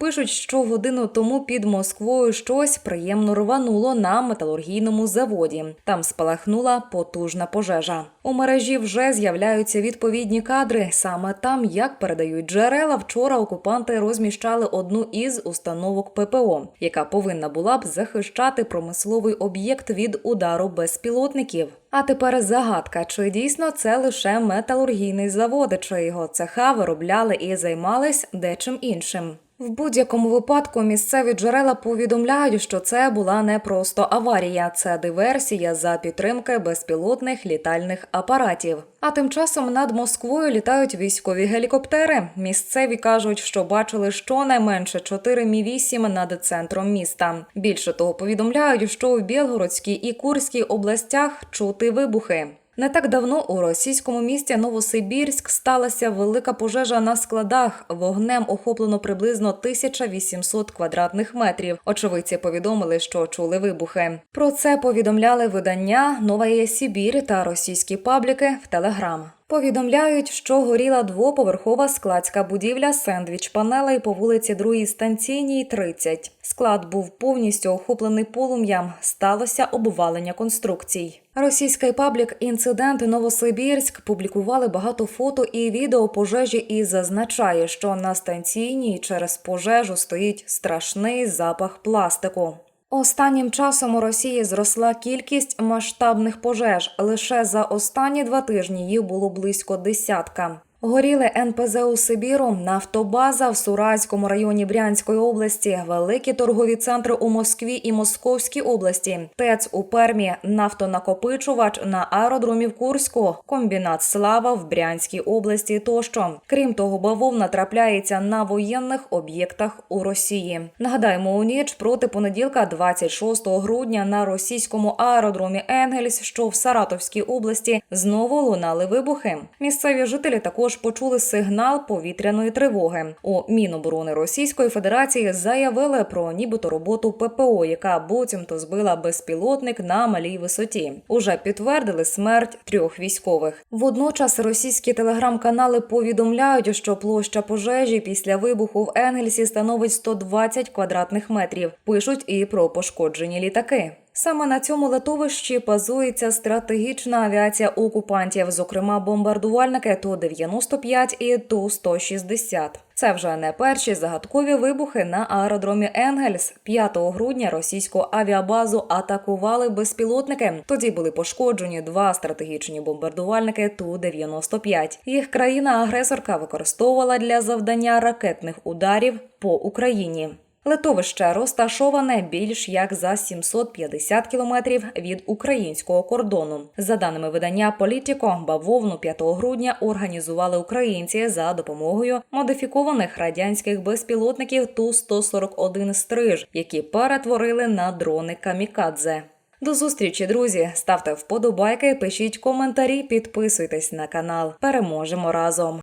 Пишуть, що годину тому під Москвою щось приємно рвануло на металургійному заводі. Там спалахнула потужна пожежа. У мережі вже з'являються відповідні кадри. Саме там, як передають джерела, вчора окупанти розміщали одну із установок ППО, яка повинна була б захищати промисловий об'єкт від удару безпілотників. А тепер загадка: чи дійсно це лише металургійний завод, чи його цеха виробляли і займались дечим іншим. В будь-якому випадку місцеві джерела повідомляють, що це була не просто аварія, це диверсія за підтримки безпілотних літальних апаратів. А тим часом над Москвою літають військові гелікоптери. Місцеві кажуть, що бачили щонайменше 4 мі 8 над центром міста. Більше того, повідомляють, що у Білгородській і Курській областях чути вибухи. Не так давно у російському місті Новосибірськ сталася велика пожежа на складах. Вогнем охоплено приблизно 1800 квадратних метрів. Очевидці повідомили, що чули вибухи. Про це повідомляли видання Нова Сибір та російські пабліки в Телеграм. Повідомляють, що горіла двоповерхова складська будівля сендвіч панелей по вулиці Другій станційній 30. Склад був повністю охоплений полум'ям. Сталося обвалення конструкцій. Російський паблік інцидент Новосибірськ публікували багато фото і відео пожежі і зазначає, що на станційній через пожежу стоїть страшний запах пластику. Останнім часом у Росії зросла кількість масштабних пожеж. Лише за останні два тижні їх було близько десятка. Горіли НПЗ у Сибіру, нафтобаза в Суразькому районі Брянської області, великі торгові центри у Москві і Московській області, ТЕЦ у Пермі, нафтонакопичувач на аеродромі в Курську, комбінат Слава в Брянській області. Тощо, крім того, бавовна трапляється на воєнних об'єктах у Росії. Нагадаємо, у ніч проти понеділка, 26 грудня, на російському аеродромі Енгельс, що в Саратовській області, знову лунали вибухи. Місцеві жителі також почули сигнал повітряної тривоги. У Міноборони Російської Федерації заявили про нібито роботу ППО, яка буцімто збила безпілотник на малій висоті. Уже підтвердили смерть трьох військових. Водночас російські телеграм-канали повідомляють, що площа пожежі після вибуху в Енгельсі становить 120 квадратних метрів. Пишуть і про пошкоджені літаки. Саме на цьому литовищі базується стратегічна авіація окупантів, зокрема бомбардувальники Ту-95 і Ту-160. Це вже не перші загадкові вибухи на аеродромі Енгельс. 5 грудня російську авіабазу атакували безпілотники. Тоді були пошкоджені два стратегічні бомбардувальники Ту-95. Їх країна-агресорка використовувала для завдання ракетних ударів по Україні. Литовище розташоване більш як за 750 кілометрів від українського кордону. За даними видання Політіко, бавовну 5 грудня організували українці за допомогою модифікованих радянських безпілотників Ту 141 стриж, які перетворили на дрони камікадзе. До зустрічі, друзі! Ставте вподобайки, пишіть коментарі, підписуйтесь на канал. Переможемо разом.